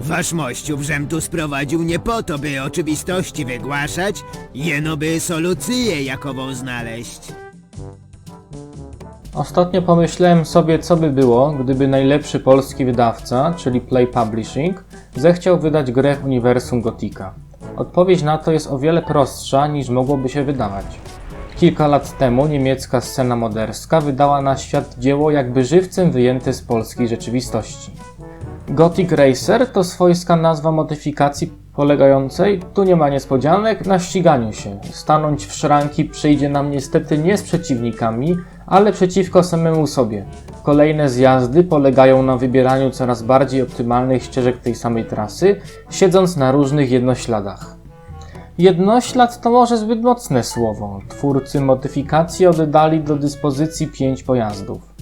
Wasz mościów żem tu sprowadził nie po to, by oczywistości wygłaszać, jeno by solucję jakową znaleźć. Ostatnio pomyślałem sobie, co by było, gdyby najlepszy polski wydawca, czyli Play Publishing, zechciał wydać grę w uniwersum Gotika. Odpowiedź na to jest o wiele prostsza niż mogłoby się wydawać. Kilka lat temu niemiecka scena moderska wydała na świat dzieło jakby żywcem wyjęte z polskiej rzeczywistości. Gothic Racer to swojska nazwa modyfikacji polegającej, tu nie ma niespodzianek, na ściganiu się. Stanąć w szranki przyjdzie nam niestety nie z przeciwnikami, ale przeciwko samemu sobie. Kolejne zjazdy polegają na wybieraniu coraz bardziej optymalnych ścieżek tej samej trasy, siedząc na różnych jednośladach. Jednoślad to może zbyt mocne słowo. Twórcy modyfikacji oddali do dyspozycji pięć pojazdów.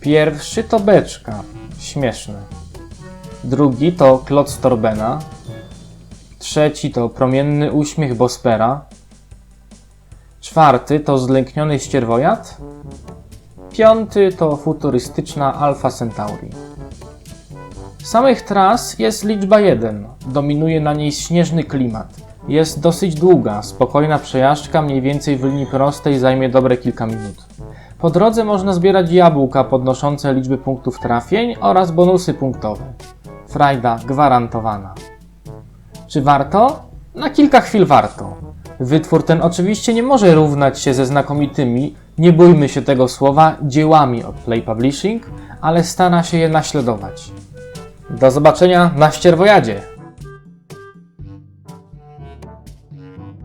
Pierwszy to beczka. Śmieszne. Drugi to kloc Torbena. Trzeci to promienny uśmiech Bospera. Czwarty to zlękniony ścierwojad. Piąty to futurystyczna Alpha Centauri. Samych tras jest liczba 1. Dominuje na niej śnieżny klimat. Jest dosyć długa, spokojna przejażdżka mniej więcej w linii prostej zajmie dobre kilka minut. Po drodze można zbierać jabłka podnoszące liczby punktów trafień oraz bonusy punktowe. Frajda gwarantowana. Czy warto? Na kilka chwil warto. Wytwór ten oczywiście nie może równać się ze znakomitymi, nie bójmy się tego słowa, dziełami od Play Publishing, ale stara się je naśladować. Do zobaczenia na ścierwojadzie!